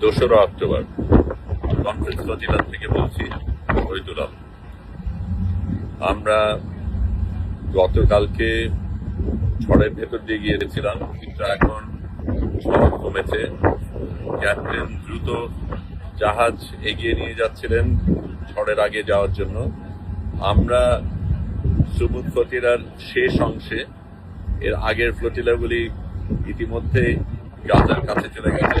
দোসরা October. Conference ফজিলাত থেকে বলছি শহীদুল আমরা গতকালকে ঝড়ের ভেতর দিয়ে গিয়েছিলাম, কিন্তু এখন ঝড় কমেছে। ক্যাপ্টেন দ্রুত জাহাজ এগিয়ে নিয়ে যাচ্ছিলেন ঝড়ের আগে যাওয়ার জন্য। আমরা সুমুদ ফটিরার শেষ অংশে, এর আগের ফ্লোটিলাগুলি ইতিমধ্যে গাজার কাছে চলে গেছে।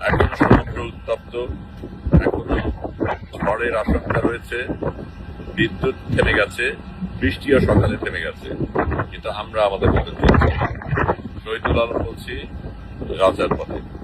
এখনও সমুদ্র উত্তপ্ত। এখনও ঝড়ের আশঙ্কা রয়েছে। বিদ্যুৎ থেমে গেছে, বৃষ্টিও সকালে থেমে গেছে। কিন্তু আমরা আমাদের মতো চলছি। শহীদুল আলম বলছি, রাজার পথে।